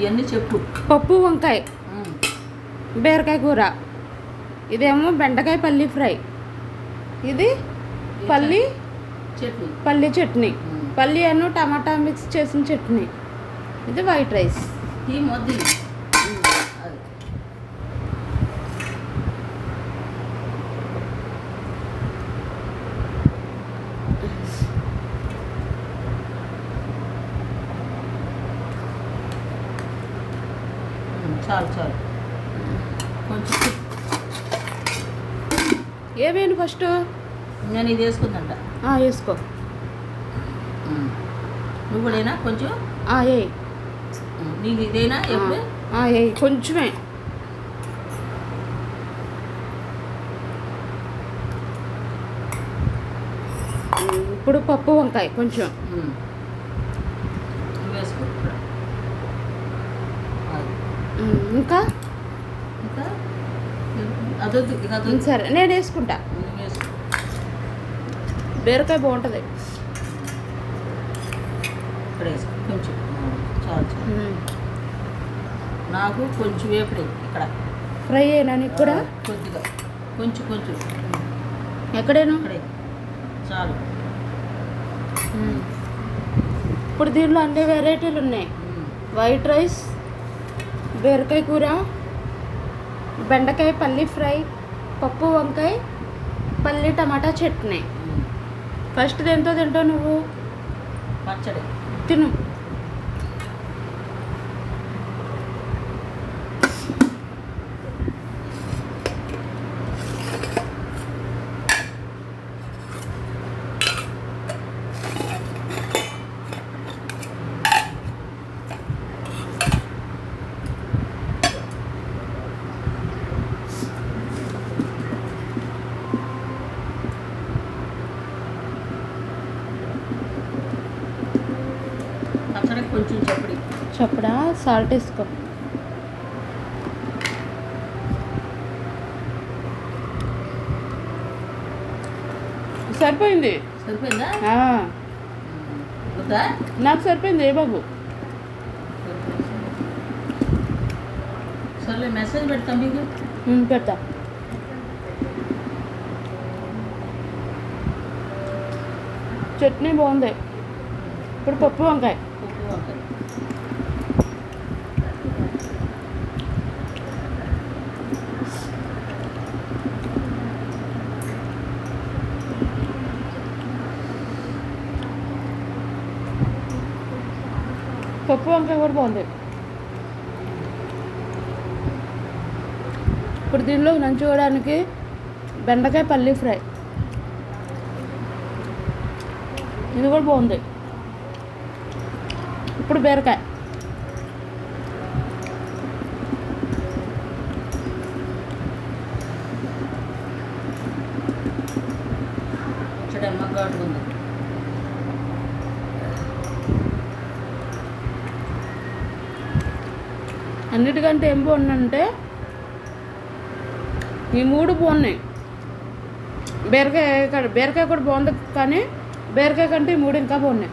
ఇవన్నీ చెప్పు. పప్పు వంకాయ. బీరకాయ కూర. ఇదేమో బెండకాయ పల్లి ఫ్రై. ఇది పల్లి చట్నీ. పల్లి చట్నీ. పల్లి అను టమాటా మిక్స్ చేసిన చట్నీ. ఇది వైట్ రైస్. ఈ మొద్దు. చాలు చాలు. కొంచెం. ఏమేను ఫస్ట్? నేను ఇది వేసుకుందంట. వేసుకో. నువ్వు కూడానా కొంచెం? ఏ. నీకు ఇదేనా? ఎప్పుడు? ఏ. కొంచెమే. ఇప్పుడు పప్పు వంకాయ కొంచెం ఉమ్. నువ్వు వేసుకో ఇప్పుడు. అది. ఉమ్, ఇంకా? సరే నేను వేసుకుంటా. బీరకాయ బాగుంటుంది. ఇక్కడ కొంచెం. నాకు కొంచెం వేపుడు ఇక్కడ. ఫ్రై అయినా నీకు కూడా? కొద్దిగా. కొంచెం కొంచెం. ఎక్కడేను? ఇక్కడే. చాలు. ఇప్పుడు దీనిలో అన్ని వెరైటీలు ఉన్నాయి. వైట్ రైస్ బీరకాయ కూర బెండకాయ పల్లి ఫ్రై పప్పు వంకాయ పల్లి టమాటా చట్నీ. ఫస్ట్ దేంతో తింటావు నువ్వు? పచ్చడి. తిను. పచ్చడి కొంచెం చెప్పడి. చెప్పడా? సాల్ట్ వేసుకో. సరిపోయింది. సరిపోయిందా? నాకు సరిపోయింది ఏ బాబు? సర్లే మెసేజ్ పెడతాం మీకు. పెడతా. చట్నీ బాగుంది. ఇప్పుడు పప్పు వంకాయ. పప్పు వంకాయ కూడా బాగుంది. ఇప్పుడు దీనిలో నంచుకోవడానికి బెండకాయ పల్లి ఫ్రై. ఇది కూడా బాగుంది. ఇప్పుడు బీరకాయ. అన్నిటికంటే ఏం బాగుందంటే ఈ మూడు బాగున్నాయి. బీరకాయ బీరకాయ కూడా బాగుంది కానీ బీరకాయ కంటే ఈ మూడు ఇంకా బాగున్నాయి.